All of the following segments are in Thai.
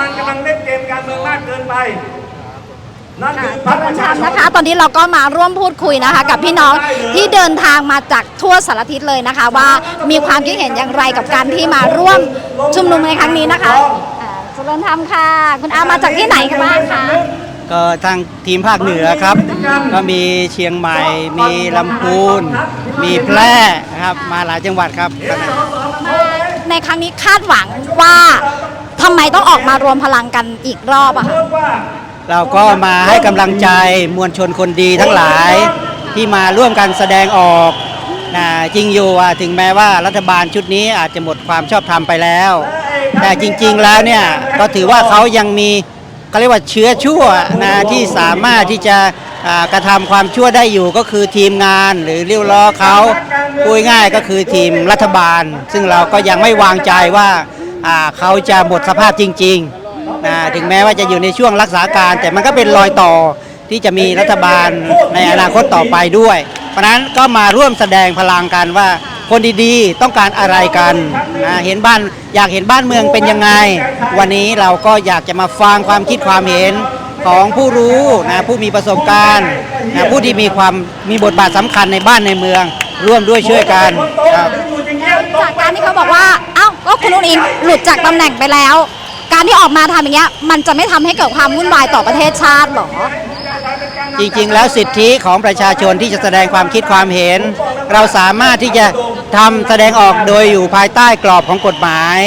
มันกำลังเล่นเกมการเมืองมากเกินไปนั่นค่ะคือพรรคประชาชน นะคะ ตอนนี้เราก็มาร่วมพูดคุยนะคะ กับพี่น้องที่เดินทางมาจากทั่วสารทิศเลยนะคะ ว่ามีความคิดเห็นอย่างไรกับการที่มาร่วมชุมนุมในครั้งนี้นะคะอ่าสุรนธรรมค่ะ คุณอามาจากที่ไหนกันบ้างคะก็ทางทีมภาคเหนือครับ ก็มีเชียงใหม่ มีลำพูน มีแพร่นะครับ มาหลายจังหวัดครับ ในครั้งนี้คาดหวังว่าทำไมต้องออกมารวมพลังกันอีกรอบอะคะเราก็มาให้กำลังใจมวลชนคนดีทั้งหลายที่มาร่วมกันแสดงออกนะจริงอยู่ว่าถึงแม้ว่ารัฐบาลชุดนี้อาจจะหมดความชอบธรรมไปแล้ว แต่จริงๆแล้วเนี่ยก็ถือว่าเขายังมีเขาเรียกว่าเชื้อชั่วนะที่สามารถที่จะอ่ากระทำความชั่วได้อยู่ก็คือทีมงานหรือเลี้ยวล้อเขาพูดง่ายๆก็คือทีมรัฐบาล ซึ่งเราก็ยังไม่วางใจว่าอ่า เขาจะหมดสภาพจริงๆนะถึงแม้ว่าจะอยู่ในช่วงรักษาการ แต่มันก็เป็นรอยต่อที่จะมีรัฐบาลในอนาคตต่อไปด้วย เพราะนั้นก็มาร่วมแสดงพลังกันว่าคนดีๆ ต้องการอะไรกันนะเห็นบ้านอยากเห็นบ้านเมืองเป็นยังไง วันนี้เราก็อยากจะมาฟังความคิดความเห็นของผู้รู้นะผู้มีประสบการณ์นะผู้ที่มีความมีบทบาทสำคัญในบ้านในเมือง ร่วมด้วยช่วยกันครับจากการที่เขาบอกว่า เอ้าคุณอุ้งอิงหลุดจากตำแหน่งไปแล้ว การที่ออกมาทำอย่างเงี้ยมันจะไม่ทำให้เกิดความวุ่นวายต่อประเทศชาติหรอ จริงๆ แล้วสิทธิของประชาชนที่จะแสดงความคิดความเห็น เราสามารถที่จะทำแสดงออกโดยอยู่ภายใต้กรอบของกฎหมาย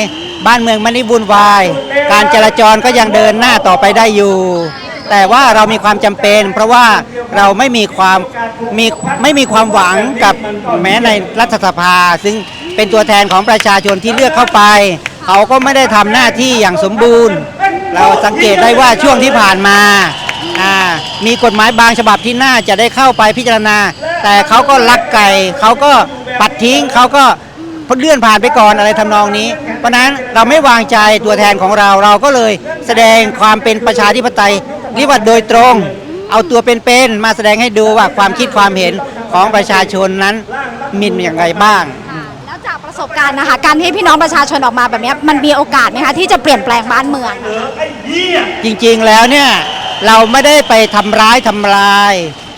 บ้านเมืองไม่ได้วุ่นวาย การจราจรก็ยังเดินหน้าต่อไปได้อยู่แต่ว่าเรามีความจำเป็น เพราะว่าเราไม่มีความมีไม่มีความหวังกับแม้ในรัฐสภา ซึ่ง เป็นตัวแทนของประชาชนที่เลือกเข้าไป เขาก็ไม่ได้ทำหน้าที่อย่างสมบูรณ์ เราสังเกตได้ว่าช่วงที่ผ่านมามีกฎหมายบางฉบับที่น่าจะได้เข้าไปพิจารณา แต่เขาก็ลักไก่เขาก็ปัดทิ้งเขาก็เลื่อนผ่านไปก่อนอะไรทำนองนี้ เพราะฉะนั้นเราไม่วางใจตัวแทนของเราเราก็เลยแสดงความเป็นประชาธิปไตยเรียกว่าโดยตรง เอาตัวเป็นๆมาแสดงให้ดูว่าความคิดความเห็นของประชาชนนั้นมีอย่างไรบ้าง ประสบการณ์นะคะ การที่พี่น้องประชาชนออกมาแบบนี้มันมีโอกาสไหมคะที่จะเปลี่ยนแปลงบ้านเมือง จริงๆแล้วเนี่ยเราไม่ได้ไปทำร้ายทำลาย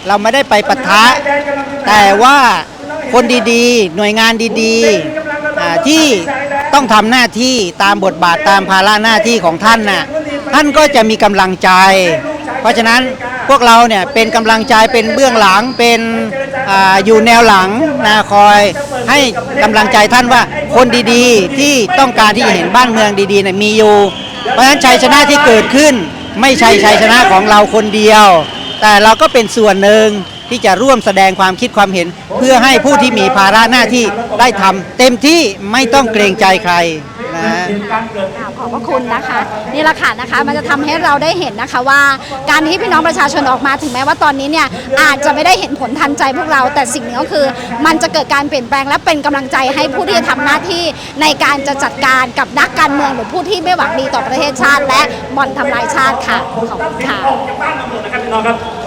เราไม่ได้ไปปะทะ แต่ว่าคนดีๆ หน่วยงานดีๆที่ต้องทำหน้าที่ตามบทบาทตามภาระหน้าที่ของท่านน่ะท่านก็จะมีกำลังใจ เพราะฉะนั้น พวกเราเนี่ยเป็นกำลังใจเป็นเบื้องหลังเป็นออยู่แนวหลังนะคอยให้กำลังใจท่านว่าคนดีๆ ที่ต้องการที่จะเห็นบ้านเมืองดีๆเนี่ยมีอยู่ เพราะฉะนั้นชัยชนะที่เกิดขึ้น ไม่ใช่ชัยชนะของเราคนเดียว แต่เราก็เป็นส่วนหนึ่งที่จะร่วมแสดงความคิดความเห็น เพื่อให้ผู้ที่มีภาระหน้าที่ได้ทำเต็มที่ไม่ต้องเกรงใจใคร นะค่ะขอบพระคุณนะคะนี่แหละค่ะนะคะมันจะทำให้เราได้เห็นนะคะว่า การที่พี่น้องประชาชนออกมาถึงแม้ว่าตอนนี้เนี่ยอาจจะไม่ได้เห็นผลทันใจพวกเรา แต่สิ่งหนี้ก็คือ มันจะเกิดการเปลี่ยนแปลงและเป็นกำลังใจให้ผู้ที่จะทำหน้าที่ในการจะจัดการกับนักการเมืองหรือผู้ที่ไม่หวังดีต่อประเทศชาติ และบ่อนทำลายชาติค่ะขอบคุณค่ะบ้านตำรวจนะครับพี่น้องครับ